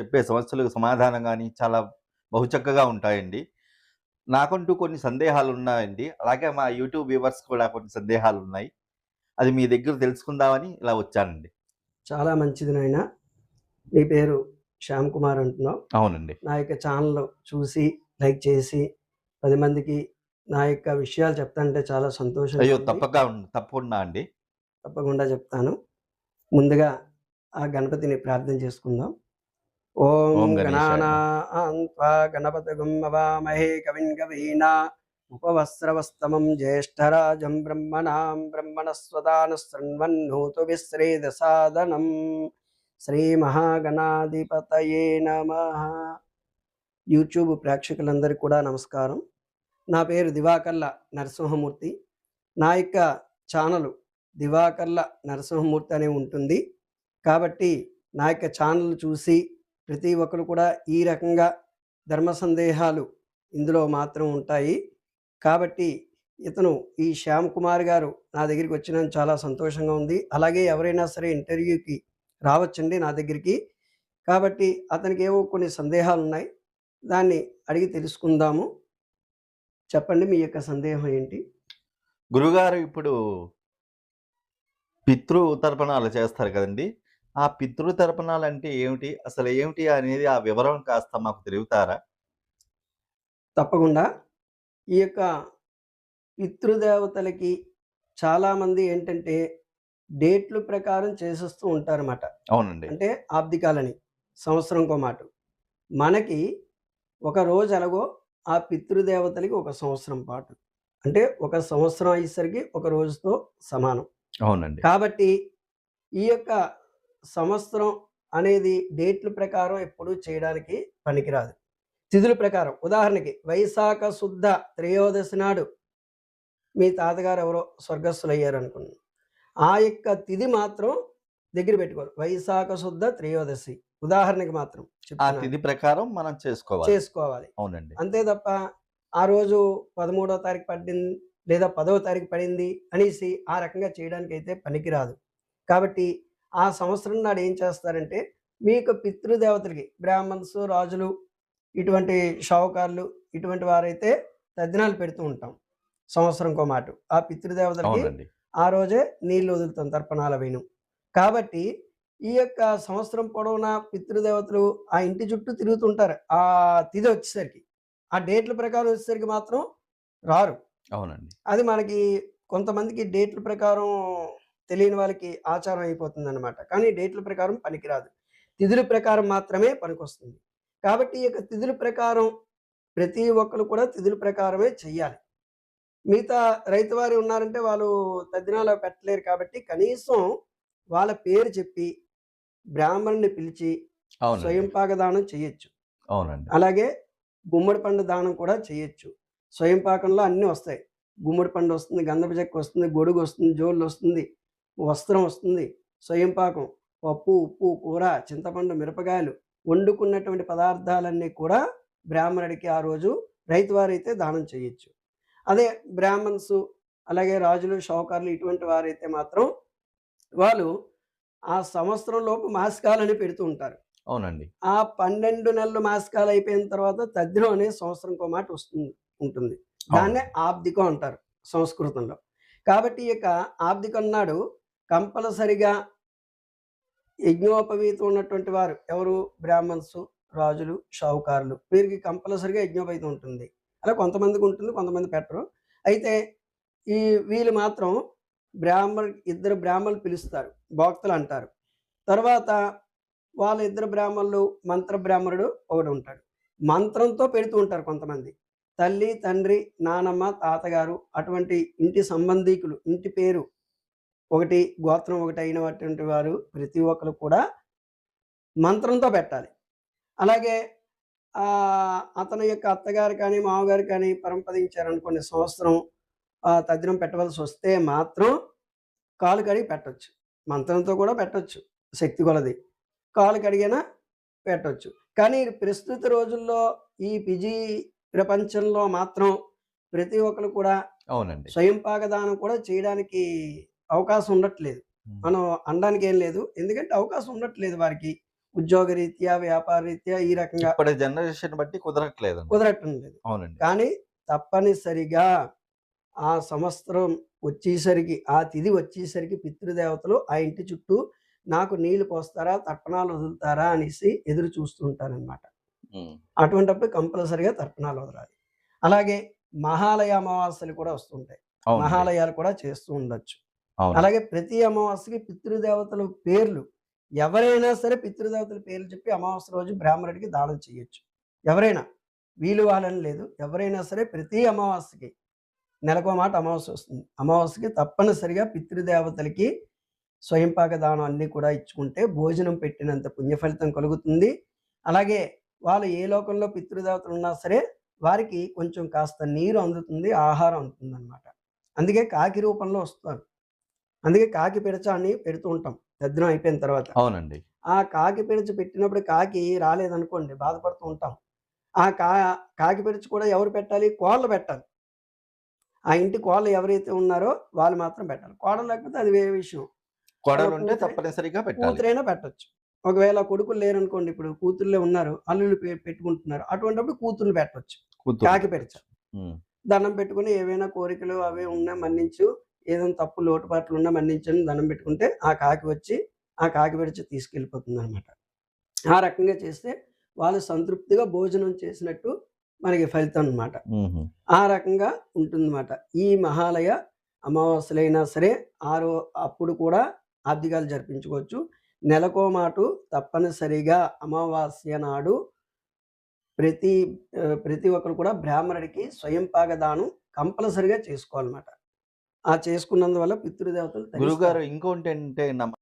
చెప్పే సమస్యలకు సమాధానం కానీ చాలా బహుచక్కగా ఉంటాయండి. నాకంటూ కొన్ని సందేహాలు ఉన్నాయండి అలాగే మా యూట్యూబ్ వ్యూవర్స్ కూడా కొన్ని సందేహాలు ఉన్నాయి అది మీ దగ్గర తెలుసుకుందామని ఇలా వచ్చానండి. చాలా మంచిది నాయన. నీ పేరు శ్యామ్ కుమార్ అంటున్నావు. అవునండి. నా యొక్క ఛానల్ చూసి లైక్ చేసి పది మందికి నా యొక్క విషయాలు చెప్తాంటే చాలా సంతోషం అయ్యో తప్పక ఉం- తప్పకుండా అండి. తప్పకుండా చెప్తాను. ముందుగా ఆ గణపతిని ప్రార్థన చేసుకుందాం. ఓం గణానా గణపతగం అవామహే కవిన్ కవీనా ఉపవస్త్రవస్తమం జ్యేష్ఠరాజం బ్రహ్మణాం బ్రహ్మణస్వదాన శృణ్వన్నోతు విశ్రేదసాదనం శ్రీ మహాగణాధిపతయే నమ. యూట్యూబ్ ప్రేక్షకులందరికీ కూడా నమస్కారం. నా పేరు దివాకర్ల నరసింహమూర్తి. నా యొక్క ఛానల్ దివాకర్ల నరసింహమూర్తి అనే ఉంటుంది. కాబట్టి నా యొక్క ఛానల్ చూసి ప్రతి ఒక్కరు కూడా ఈ రకంగా ధర్మ సందేహాలు ఇందులో మాత్రం ఉంటాయి. కాబట్టి ఇతను ఈ శ్యామ్ కుమార్ గారు నా దగ్గరికి వచ్చిన చాలా సంతోషంగా ఉంది. అలాగే ఎవరైనా సరే ఇంటర్వ్యూకి రావచ్చండి నా దగ్గరికి. కాబట్టి అతనికి ఏవో కొన్ని సందేహాలు ఉన్నాయి. దాన్ని అడిగి తెలుసుకుందాము. చెప్పండి మీ యొక్క సందేహం ఏంటి? గురుగారు ఇప్పుడు పితృ తర్పణాలు చేస్తారు కదండి. ఆ పితృ తర్పణాలు అంటే ఏమిటి? అసలు ఏమిటి అనేది ఆ వివరం కాస్త మాకు తెలుగుతారా తప్పకుండా. ఈ యొక్క పితృదేవతలకి చాలామంది ఏంటంటే డేట్లు ప్రకారం చేసేస్తూ ఉంటారన్నమాట. అవునండి. అంటే ఆబ్దికాలని సంవత్సరంకో మాట. మనకి ఒక రోజు ఎలాగో ఆ పితృదేవతలకి ఒక సంవత్సరం పాటు. అంటే ఒక సంవత్సరం అయ్యేసరికి ఒక రోజుతో సమానం. అవునండి. కాబట్టి ఈ యొక్క సంవత్సరం అనేది డేట్ల ప్రకారం ఎప్పుడూ చేయడానికి పనికిరాదు. తిథుల ప్రకారం. ఉదాహరణకి వైశాఖ శుద్ధ త్రయోదశి నాడు మీ తాతగారు ఎవరో స్వర్గస్థులు అయ్యారు అనుకున్నాను ఆ యొక్క తిథి మాత్రం దగ్గర పెట్టుకోవాలి వైశాఖ శుద్ధ త్రయోదశి. ఉదాహరణకి మాత్రం ఆ. తిథి ప్రకారం మనం చేసుకోవాలి. చేసుకోవాలి. అవునండి. అంతే తప్ప ఆ రోజు పదమూడో తారీఖు పడింది లేదా పదవ తారీఖు పడింది అనేసి ఆ రకంగా చేయడానికి అయితే పనికిరాదు. కాబట్టి ఆ సంవత్సరం నాడు ఏం చేస్తారంటే మీ యొక్క పితృదేవతలకి బ్రాహ్మణ్స్ రాజులు ఇటువంటి షావుకారులు ఇటువంటి వారైతే తద్దినాలు పెడుతూ ఉంటాం సంవత్సరంకో మాట. ఆ పితృదేవతలకి ఆ రోజే నీళ్ళు వదులుతాం తర్పణాల వేణు. కాబట్టి ఈ యొక్క సంవత్సరం పొడవునా పితృదేవతలు ఆ ఇంటి చుట్టూ తిరుగుతుంటారు. ఆ తిథి వచ్చేసరికి ఆ డేట్ల ప్రకారం వచ్చేసరికి మాత్రం రారు. అవునండి. అది మనకి కొంతమందికి డేట్ల ప్రకారం తెలియని వాళ్ళకి ఆచారం అయిపోతుంది అనమాట కానీ డేట్ల ప్రకారం పనికిరాదు. తిథుల ప్రకారం మాత్రమే పనికొస్తుంది. కాబట్టి ఈ యొక్క తిథుల ప్రకారం ప్రతి ఒక్కరు కూడా తిథుల ప్రకారమే చెయ్యాలి. మిగతా రైతు వారి ఉన్నారంటే వాళ్ళు తద్దినాలు పెట్టలేరు కాబట్టి కనీసం వాళ్ళ పేరు చెప్పి బ్రాహ్మణుని పిలిచి స్వయంపాక దానం చేయొచ్చు అవునండి. అలాగే గుమ్మడి పండు దానం కూడా చేయొచ్చు స్వయం పాకంలో అన్నీ వస్తాయి. గుమ్మడి పండు వస్తుంది గంధపు చెక్క వస్తుంది గొడుగు వస్తుంది జోళ్ళు వస్తుంది. వస్త్రం వస్తుంది. స్వయం పాకం పప్పు ఉప్పు కూర చింతపండు మిరపకాయలు వండుకున్నటువంటి పదార్థాలన్నీ కూడా బ్రాహ్మణుడికి ఆ రోజు రైతు వారైతే దానం చేయొచ్చు. అదే బ్రాహ్మణ్స్ అలాగే రాజులు షౌకర్లు ఇటువంటి వారైతే మాత్రం వాళ్ళు ఆ సంవత్సరం లోపు మాసికాలని పెడుతూ ఉంటారు. అవునండి. ఆ పన్నెండు నెలలు మాసకాలు అయిపోయిన తర్వాత తద్దినం అనే సంవత్సరంకో మాట వస్తుంది ఉంటుంది. దాన్నే ఆబ్దికం అంటారు సంస్కృతంలో. కాబట్టి ఈ యొక్క ఆబ్దికం నాడు కంపల్సరిగా యజ్ఞోపవీతం ఉన్నటువంటి వారు ఎవరు? బ్రాహ్మణ్స్ రాజులు షావుకారులు. వీరికి కంపల్సరిగా యజ్ఞోపవీతం ఉంటుంది. అలా కొంతమందికి ఉంటుంది కొంతమంది పెట్టరు. అయితే ఈ వీళ్ళు మాత్రం బ్రాహ్మణ్ ఇద్దరు బ్రాహ్మణులు పిలుస్తారు. భోక్తలు అంటారు. తర్వాత వాళ్ళ ఇద్దరు బ్రాహ్మణులు మంత్ర బ్రాహ్మణుడు ఒకడు ఉంటాడు. మంత్రంతో పెడుతూ ఉంటారు కొంతమంది. తల్లి తండ్రి నానమ్మ తాతగారు అటువంటి ఇంటి సంబంధీకులు ఇంటి పేరు ఒకటి గోత్రం ఒకటి అయినటువంటి వారు ప్రతి ఒక్కరు కూడా మంత్రంతో పెట్టాలి. అలాగే అతని యొక్క అత్తగారు కానీ మామగారు కానీ పరంపదించారనుకునే సంవత్సరం ఆ, తద్దినం పెట్టవలసి వస్తే మాత్రం కాలు కడిగి పెట్టొచ్చు. మంత్రంతో కూడా పెట్టొచ్చు. శక్తి కొలది. కాలు కడిగినా పెట్టొచ్చు. కానీ ప్రస్తుత రోజుల్లో ఈ పిజి ప్రపంచంలో మాత్రం ప్రతి ఒక్కరు కూడా అవునండి. స్వయం పాకదానం కూడా చేయడానికి అవకాశం ఉండట్లేదు. మనం అనడానికి ఏం లేదు. ఎందుకంటే అవకాశం ఉండట్లేదు వారికి. ఉద్యోగ రీత్యా వ్యాపార రీత్యా ఈ రకంగా జనరేషన్ బట్టి కుదరట్లేదండి. కుదరటం లేదు అవునండి. కానీ తప్పనిసరిగా ఆ సంవత్సరం వచ్చేసరికి ఆ తిథి వచ్చేసరికి పితృదేవతలు ఆ ఇంటి చుట్టూ నాకు నీళ్ళు పోస్తారా తర్పణాలు వదులుతారా అనేసి ఎదురు చూస్తుంటారనమాట ఉమ్. అటువంటప్పుడు కంపల్సరిగా తర్పణాలు వదలాలి. అలాగే మహాలయ అమావాస్యలు కూడా వస్తుంటాయి. మహాలయాలు కూడా చేస్తూ ఉండొచ్చు. అలాగే ప్రతి అమావాస్యకి పితృదేవతల పేర్లు ఎవరైనా సరే పితృదేవతల పేర్లు చెప్పి అమావాస్య రోజు బ్రాహ్మణుడికి దానం చేయొచ్చు. ఎవరైనా వీలు వాళ్ళని లేదు. ఎవరైనా సరే ప్రతి అమావాస్యకి నెలకో మాట అమావాస్య వస్తుంది. అమావాస్యకి తప్పనిసరిగా పితృదేవతలకి స్వయంపాక దానం అన్నీ కూడా ఇచ్చుకుంటే భోజనం పెట్టినంత పుణ్య ఫలితం కలుగుతుంది. అలాగే వాళ్ళు ఏ లోకంలో పితృదేవతలు ఉన్నా సరే వారికి కొంచెం కాస్త నీరు అందుతుంది ఆహారం అందుతుంది అనమాట అందుకే కాకి రూపంలో వస్తారు. అందుకే కాకి పిడచ అని పెడుతూ ఉంటాం. దద్రం అయిపోయిన తర్వాత. అవునండి. ఆ కాకి పిడచ పెట్టినప్పుడు కాకి రాలేదనుకోండి బాధపడుతూ ఉంటాం. ఆ కా కాకి పిడచ కూడా ఎవరు పెట్టాలి? కోళ్ళు పెట్టాలి. ఆ ఇంటి కోళ్ళు ఎవరైతే ఉన్నారో వాళ్ళు మాత్రం పెట్టాలి. కోడలు లేకపోతే అది వేరే విషయం. కొడలు ఉంటే తప్పనిసరిగా కూతురైనా పెట్టొచ్చు. ఒకవేళ కొడుకులు లేరనుకోండి ఇప్పుడు కూతుర్లే ఉన్నారు అల్లుళ్ళు పెట్టుకుంటున్నారు అటువంటిప్పుడు కూతుర్లు పెట్టవచ్చు. కాకి ఉమ్. దండం పెట్టుకుని ఏవైనా కోరికలు అవి ఉన్నా మన్నించు ఏదైనా తప్పు లోటుపాట్లు ఉన్నా మన్నించని దండం పెట్టుకుంటే ఆ కాకి వచ్చి ఆ కాకి విడిచి తీసుకెళ్ళిపోతుంది అనమాట ఆ రకంగా చేస్తే వాళ్ళు సంతృప్తిగా భోజనం చేసినట్టు మనకి ఫలితం అన్నమాట. ఉహు. ఆ రకంగా ఉంటుందన్నమాట. ఈ మహాలయ అమావాస్యలైనా సరే ఆరో అప్పుడు కూడా ఆబ్దికాలు జరిపించుకోవచ్చు. నెలకో మాటు తప్పనిసరిగా అమావాస్య నాడు ప్రతి ప్రతి ఒక్కరు కూడా బ్రాహ్మణుడికి స్వయంపాక దానం కంపల్సరిగా చేసుకోవాలన్నమాట. ఆ చేసుకున్నందువల్ల పితృదేవతలు తరిస్తారు. గురుగారు ఇంకోటి ఏంటంటే నమ్మ